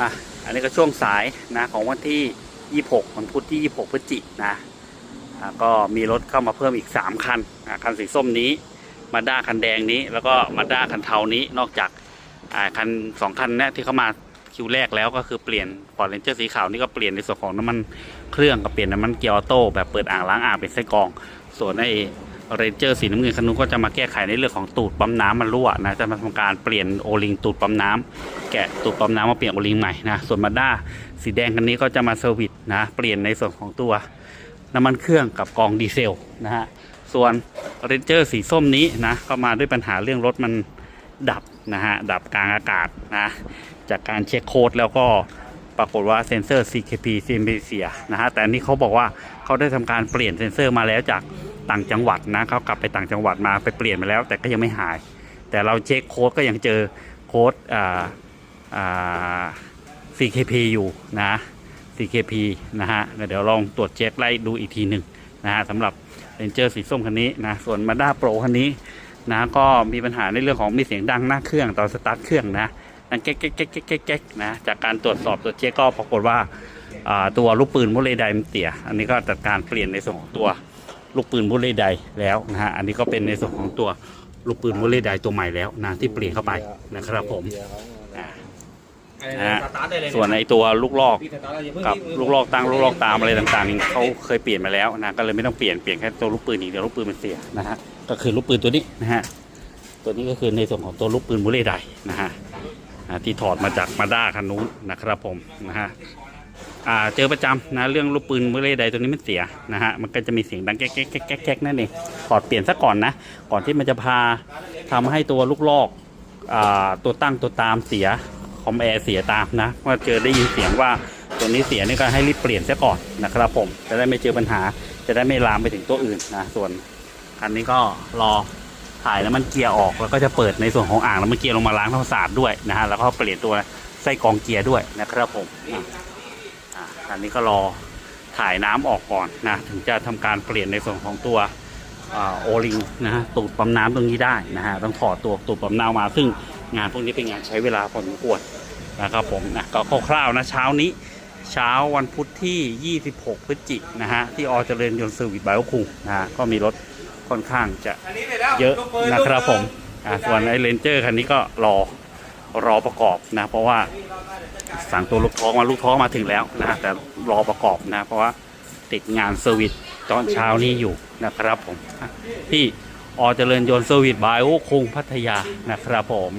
อะอันนี้ก็ช่วงสายนะของวันที่ 26วันพุธที่ 26พฤศจิกนะก็มีรถเข้ามาเพิ่มอีก 3 คันคันสีส้มนี้มาด้าคันแดงนี้แล้วก็มาด้าคันเทานี้นอกจากคันสองคันนี้ที่เข้ามาคิวแรกแล้วก็คือเปลี่ยนฟอร์เรนเจอร์สีขาวนี่ก็เปลี่ยนในส่วนของน้ำมันเครื่องกับเปลี่ยนน้ำมันเกียร์ออโต้แบบเปิดอ่างล้างอ่างเป็นไส้กรอง ส่วนไอ้ เรนเจอร์สีน้ำเงินคันนู้นก็จะมาแก้ไขในเรื่องของตูดปั๊มน้ำมันรั่วนะจะมาทำการเปลี่ยนโอลิงตูดปั๊มน้ำแกะตูดปั๊มน้ำมาเปลี่ยนโอลิงใหม่นะส่วนมาด้าสีแดงคันนี้ก็จะมาเซอร์วิสนะเปลี่ยนในส่วนของตัวน้ำมันเครื่องกับกองดีเซลนะฮะส่วนเรนเจอร์สีส้มนี้นะก็มาด้วยปัญหาเรื่องรถมันดับนะฮะดับกลางอากาศนะจากการเช็คโค้ดแล้วก็ปรากฏว่าเซนเซอร์ CKP ซีมเสียนะฮะแต่อันนี้เขาบอกว่าเขาได้ทำการเปลี่ยนเซนเซอร์มาแล้วจาก ต่างจังหวัดนะเขากลับไปต่างจังหวัดมาไปเปลี่ยนมาแล้ว แต่ก็ยังไม่หาย แต่เราเช็คโค้ดก็ยังเจอโค้ดอ่าอ่า CKP อยู่นะ CKP นะฮะเดี๋ยวลองตรวจเช็คไล่ดูอีกทีหนึ่งนะฮะสำหรับ Ranger สีส้มคันนี้นะส่วน Mazda Pro คันนี้นะก็มีปัญหาในเรื่องของมีเสียงดังหน้าเครื่องตอนสตาร์ทเครื่องนะดังแก๊กแก๊กแก๊กแก๊กแก๊กแก๊กนะจากการตรวจสอบตรวจเช็คก็ปรากฏว่าอ่าตัวลูกปืนมุเลไดมันเตี่ยอันนี้ก็จัดการเปลี่ยนในส่วนของตัว ลูกปืนบุลเลไดแล้วนะฮะอันนี้ก็เป็นในส่วนของตัวลูกปืนบุลเลไดตัวใหม่แล้วนะที่เปลี่ยนเข้าไปนะครับผมอ่านะฮะส่วนในตัวลูกลอกกับลูกลอกตั้งลูกลอกตามอะไรต่างๆนี่เขาเคยเปลี่ยนมาแล้วนะก็เลยไม่ต้องเปลี่ยนเปลี่ยนแค่ตัวลูกปืนอีกเดียวลูกปืนมันเสียนะฮะก็คือลูกปืนตัวนี้นะฮะตัวนี้ก็คือในส่วนของตัวลูกปืนบุลเลไดนะฮะอ่าที่ถอดมาจากมาด้าคันนู้นนะครับผมนะฮะอ่า เจอประจำนะเรื่องลูกปืนเมื่อเล่ใดตัวนี้มันเสียนะฮะมันก็จะมีเสียงดังแก๊กแก๊กแก๊กแก๊กนั่นเองถอดเปลี่ยนซะก่อนนะ ก่อนที่มันจะพาทำให้ตัวลูกลอกอ่าตัวตั้งตัวตามเสียคอมแอร์เสียตามนะว่าเจอได้ยินเสียงว่าตัวนี้เสียนี่ก็ให้รีบเปลี่ยนซะก่อนนะครับผมจะได้ไม่เจอปัญหา จะได้ไม่ลามไปถึงตัวอื่นนะส่วนคันนี้ก็รอถ่ายแล้วมันเกียร์ออกแล้วก็จะเปิดในส่วนของอ่างแล้วมันเกียร์ลงมาล้างทำความสะอาดด้วยนะฮะแล้วก็เปลี่ยนตัวไส้กรองเกียร์ด้วยนะครับผม อันนี้ก็รอถ่ายน้ำออกก่อนนะถึงจะทำการเปลี่ยนในส่วนของตัวโอลิงนะฮะตูดปั๊มน้ำตรงนี้ได้นะฮะต้องถอดตัวตูดปั๊มน้ำมา ซึ่งงานพวกนี้เป็นงานใช้เวลาพอสมควรนะครับผมนะก็คร่าวๆนะเช้านี้เช้าวันพุธที่ 26 พฤศจิกนะฮะที่ออเจริญยนต์เซอร์วิสบายโอคุงนะฮะก็มีรถค่อนข้างจะเยอะนะครับผมส่วนไอเลนเจอร์คันนี้ก็รอ รอประกอบนะ เพราะว่าสั่งตัวลูกท้องมาลูกท้องมาถึงแล้วนะแต่รอประกอบนะ เพราะว่าติดงานเซอร์วิสตอนเช้านี้อยู่นะครับผมที่อเจริญยนต์เซอร์วิสบายโอคงพัทยานะครับผม